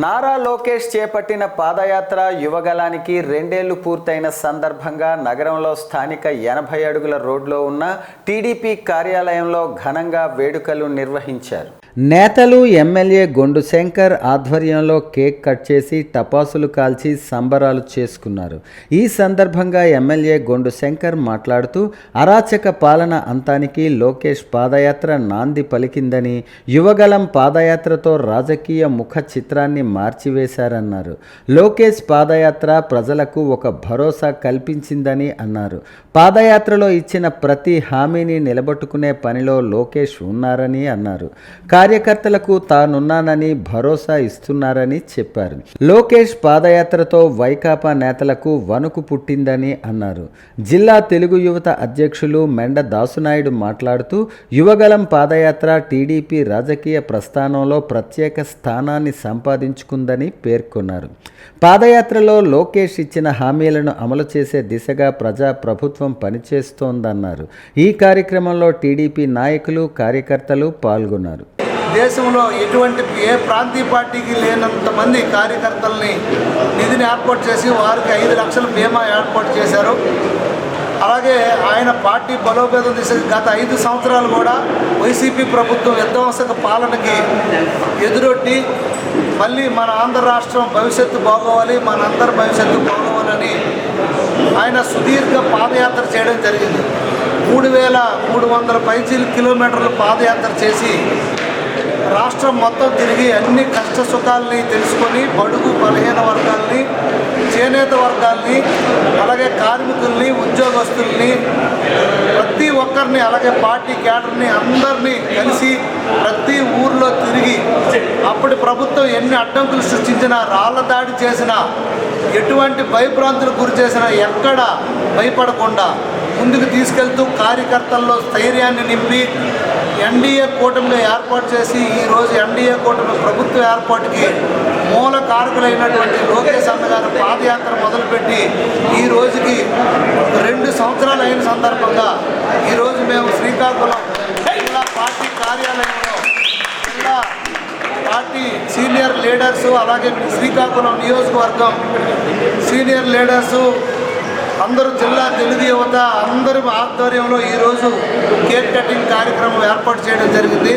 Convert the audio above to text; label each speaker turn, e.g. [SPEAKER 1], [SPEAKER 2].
[SPEAKER 1] నారా లోకేష్ చేపట్టిన పాదయాత్ర యువగలానికి రెండేళ్ళు పూర్తయిన సందర్భంగా నగరంలో స్థానిక ఎనభై అడుగుల రోడ్లో ఉన్న టీడీపీ కార్యాలయంలో ఘనంగా వేడుకలు నిర్వహించారు. నేతలు ఎమ్మెల్యే గొండు శంకర్ ఆధ్వర్యంలో కేక్ కట్ చేసి టపాసులు కాల్చి సంబరాలు చేసుకున్నారు. ఈ సందర్భంగా ఎమ్మెల్యే గొండు శంకర్ మాట్లాడుతూ అరాచక పాలన అంతానికి లోకేష్ పాదయాత్ర నాంది పలికిందని యువగలం పాదయాత్రతో రాజకీయ ముఖ చిత్రాన్ని మార్చివేశారన్నారు. లోకేష్ పాదయాత్ర ప్రజలకు ఒక భరోసా కల్పించిందని అన్నారు. పాదయాత్రలో ఇచ్చిన ప్రతి హామీని నిలబెట్టుకునే పనిలో లోకేష్ ఉన్నారని అన్నారు. కార్యకర్తలకు తానున్నానని భరోసా ఇస్తున్నారని చెప్పారు. లోకేష్ పాదయాత్రతో వైకాపా నేతలకు వణుకు పుట్టిందని అన్నారు. జిల్లా తెలుగు యువత అధ్యక్షులు మెండ దాసునాయుడు మాట్లాడుతూ యువగలం పాదయాత్ర టీడీపీ రాజకీయ ప్రస్థానంలో ప్రత్యేక స్థానాన్ని సంపాదించుకుందని పేర్కొన్నారు. పాదయాత్రలో లోకేష్ ఇచ్చిన హామీలను అమలు చేసే దిశగా ప్రజా ప్రభుత్వం పనిచేస్తోందన్నారు. ఈ కార్యక్రమంలో టీడీపీ నాయకులు కార్యకర్తలు పాల్గొన్నారు.
[SPEAKER 2] దేశంలో ఎటువంటి ఏ ప్రాంతీయ పార్టీకి లేనంత మంది కార్యకర్తల్ని నిధిని ఏర్పాటు చేసి వారికి ఐదు లక్షల బీమా ఏర్పాటు చేశారు. అలాగే ఆయన పార్టీ బలోపేతం దిశ గత ఐదు సంవత్సరాలు కూడా వైసీపీ ప్రభుత్వం విధ్వంసక పాలనకి ఎదురొట్టి మళ్ళీ మన ఆంధ్ర రాష్ట్రం భవిష్యత్తు బాగోవాలి మన అందరి భవిష్యత్తు బాగోవాలని ఆయన సుదీర్ఘ పాదయాత్ర చేయడం జరిగింది. మూడు వేల మూడు వందల పైచీలు కిలోమీటర్లు పాదయాత్ర చేసి రాష్ట్రం మొత్తం తిరిగి అన్ని కష్ట సుఖాలని తెలుసుకొని బడుగు బలహీన వర్గాల్ని చేనేత వర్గాల్ని అలాగే కార్మికుల్ని ఉద్యోగస్తుల్ని ప్రతి ఒక్కరిని అలాగే పార్టీ క్యాడర్ని అందరినీ కలిసి ప్రతి ఊర్లో తిరిగి అప్పటి ప్రభుత్వం ఎన్ని అడ్డంకులు సృష్టించినా రాళ్ళ దాడి చేసినా ఎటువంటి భయభ్రాంతులకు గురి చేసినా ఎక్కడ భయపడకుండా ముందుకు తీసుకెళ్తూ కార్యకర్తల్లో స్థైర్యాన్ని నింపి ఎన్డీఏ కూటమిలో ఏర్పాటు చేసి ఈరోజు ఎన్డీఏ కూటమి ప్రభుత్వ ఏర్పాటుకి మూల కారకులైనటువంటి లోకేష్ అన్న పాదయాత్ర మొదలుపెట్టి ఈ రోజుకి రెండు సంవత్సరాలు అయిన సందర్భంగా ఈరోజు మేము శ్రీకాకుళం జిల్లా పార్టీ కార్యాలయంలో జిల్లా పార్టీ సీనియర్ లీడర్సు అలాగే శ్రీకాకుళం నియోజకవర్గం సీనియర్ లీడర్సు అందరూ జిల్లా తెలుగు యువత అందరి ఆధ్వర్యంలో ఈరోజు కేక్ కటింగ్ కార్యక్రమం ఏర్పాటు చేయడం జరిగింది.